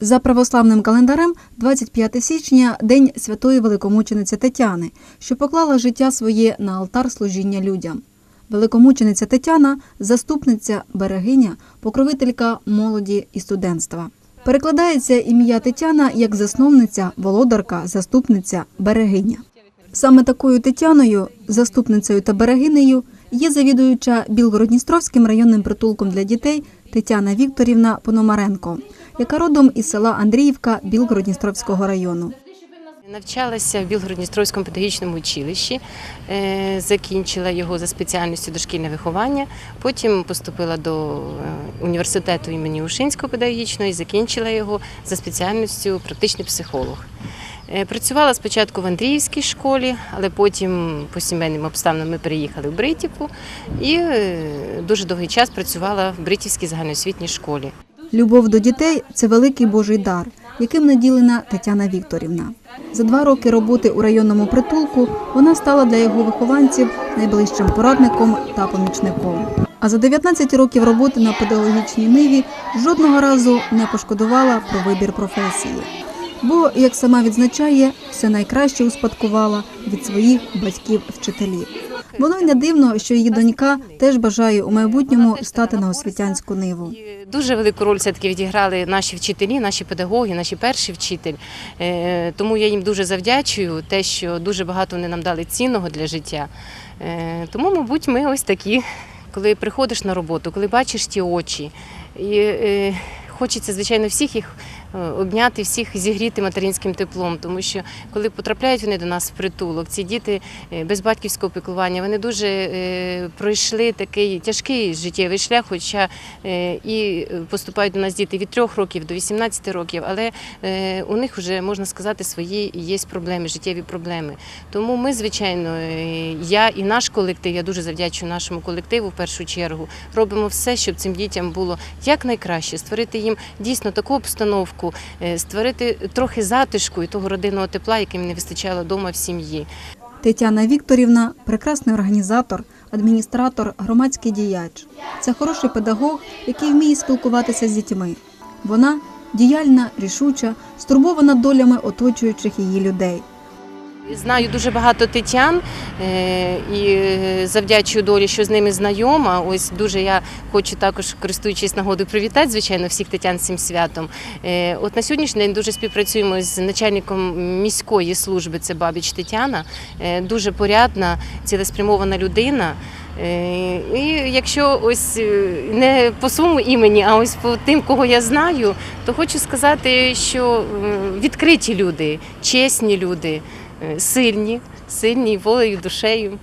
За православним календарем 25 січня день святої великомучениці Тетяни, що поклала життя своє на алтар служіння людям. Великомучениця Тетяна заступниця, берегиня, покровителька молоді і студентства. Перекладається ім'я Тетяна як засновниця, володарка, заступниця, берегиня. Саме такою Тетяною, заступницею та берегинею, є завідуюча Білгородністровським районним притулком для дітей Тетяна Вікторівна Пономаренко, яка родом із села Андріївка Білгородністровського району. Навчалася в Білгородністровському педагогічному училищі, е, закінчила його за спеціальністю дошкільне виховання. Потім поступила до е, університету імені Ушинського педагогічного і закінчила його за спеціальністю практичний психолог. Е, Працювала спочатку в Андріївській школі, але потім по сімейним обставинам ми переїхали в Бритівку і дуже довгий час працювала в Бритівській загальноосвітній школі. Любов до дітей це великий Божий дар, яким наділена Тетяна Вікторівна. За два роки роботи у районному притулку вона стала для його вихованців найближчим порадником та помічником. А за 19 років роботи на педагогічній ниві жодного разу не пошкодувала про вибір професії. Бо, як сама відзначає, все найкраще успадкувала від своїх батьків-вчителів. Воно й не дивно, що її донька теж бажає у майбутньому стати на освітянську ниву. Дуже велику роль все-таки відіграли наші вчителі, наші педагоги, наші перші вчитель. Е, Тому я їм дуже завдячую те, що дуже багато вони нам дали цінного для життя. Е, Тому, мабуть, ми ось такі, коли приходиш на роботу, коли бачиш ті очі. І е, хочеться, звичайно, всіх їх обняти, всіх зігріти материнським теплом, тому що коли потрапляють вони до нас в притулок, ці діти е, без батьківського піклування, вони дуже е, пройшли такий тяжкий життєвий шлях, хоча е, і поступають до нас діти від 3 років до 18 років, але е, у них вже можна сказати свої є проблеми, життєві проблеми. Тому ми, звичайно, е, я і наш колектив, я дуже завдячую нашому колективу в першу чергу, робимо все, щоб цим дітям було якнайкраще, створити їм дійсно таку обстановку, е, створити трохи затишку і того родинного тепла, яким не вистачало вдома в сім'ї. Тетяна Вікторівна прекрасний організатор, адміністратор, громадський діяч. Це хороший педагог, який вміє спілкуватися з дітьми. Вона діяльна, рішуча, стурбована долями оточуючих її людей. Знаю дуже багато тетян е, і завдячую долі, що з ними знайома. Ось дуже я хочу також, користуючись нагодою, привітати, звичайно, всіх тетян з цим святом. Е, От на сьогоднішній день дуже співпрацюємо з начальником міської служби, це Бабіч Тетяна. Е, Дуже порядна, цілеспрямована людина. І якщо ось не по своєму імені, а ось по тим, кого я знаю, то хочу сказати, що відкриті люди, чесні люди, сильні, сильні волею, душею.